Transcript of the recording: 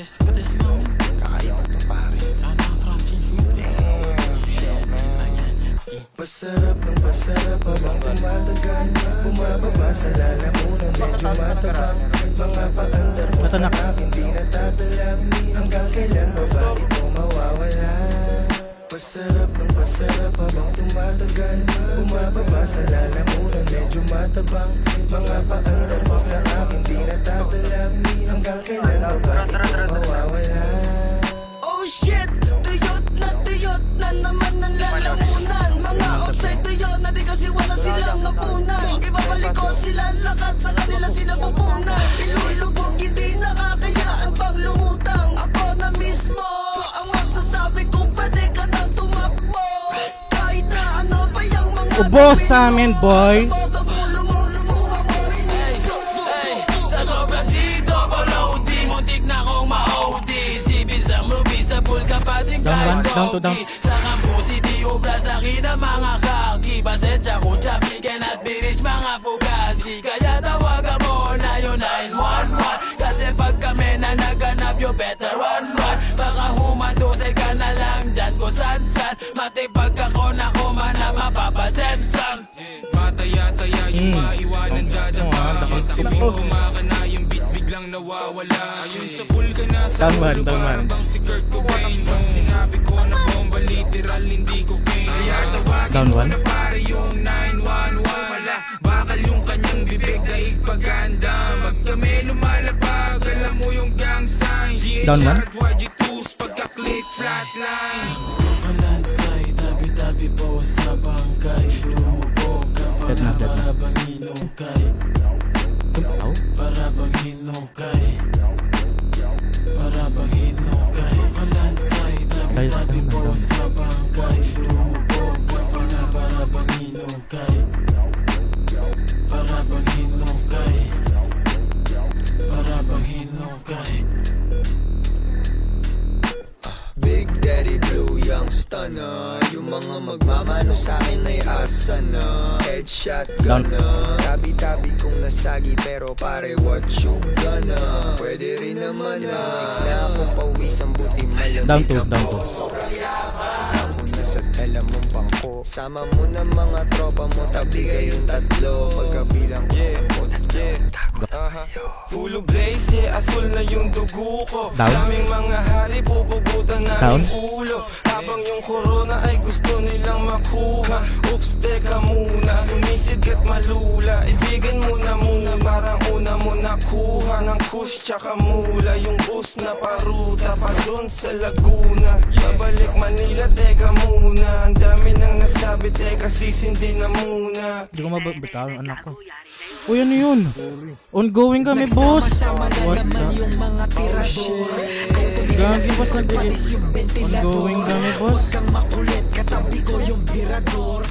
Pasarap ng pasarap habang tumatagal Bumababa sa lalamunan medyo matabang Mga paandar mo sa akin di natatalag Hanggang kailan ba ba ito mawawala Pasarap ng pasarap habang tumatagal. Bumababa sa lalamunan medyo matabang. Mga paandar mo sa akin di natatalag Hanggang kailan ba ba ito mawawala? Oh shit! Tuyot na tuyot na naman ang lalamunan. Mga offside tuyot na di kasi wala silang napunan Ibabalik ko sila lakat sa movie sa pool kapating Down kahit down to down. Dakot Sa sila. tuwing kumakana yung beat biglang nawawala Ayun sa pool ka na sa ulo parang bang si Kurt Cobain Pag sinabi ko na bomba literal hindi cocaine Kaya tawagin one. na pare yung 911 Wala bakal yung kanyang bibig daig paganda Pag kami lumalapag alam mo yung gang sign. GHR, YG2s pagka-click flatline Kalansay, tabi-tabi po sa bangkay Lumubog ka para bang hinukay Aw. Para bang hinukay mga magmamano sa akin ay asa na. Headshot gonna Tabi-tabi kong nasagi pero pare what you gonna? Pwede rin naman na Na akong pawisang buti malamig Down to, down to. Ako na sa tela mong bangko Sama mo na mga tropa mo Tabi kayong tatlo. Pagkabilang ko sa pot Aha. Full of blaze, yeah, asul na yung dugo ko. Down. Daming mga hari, pupugutan namin ulo Yung corona ay gusto nilang makuha. Oops, teka muna, sumisid kat malula. Ibigan mo na muna, parang una mo nakuha Ng kush tsaka mula, yung bus na paruta Pa dun sa Laguna. Babalik Manila, teka muna. Ang dami nang nasabi, teka sisindi na muna. Hindi ko mababitaw ang anak ko. Uy, ano yun? Ongoing kami, boss. What the? yung mga tirador Gagi, boss. Ongoing kami, boss. Kang makulit, katabi ko yung birador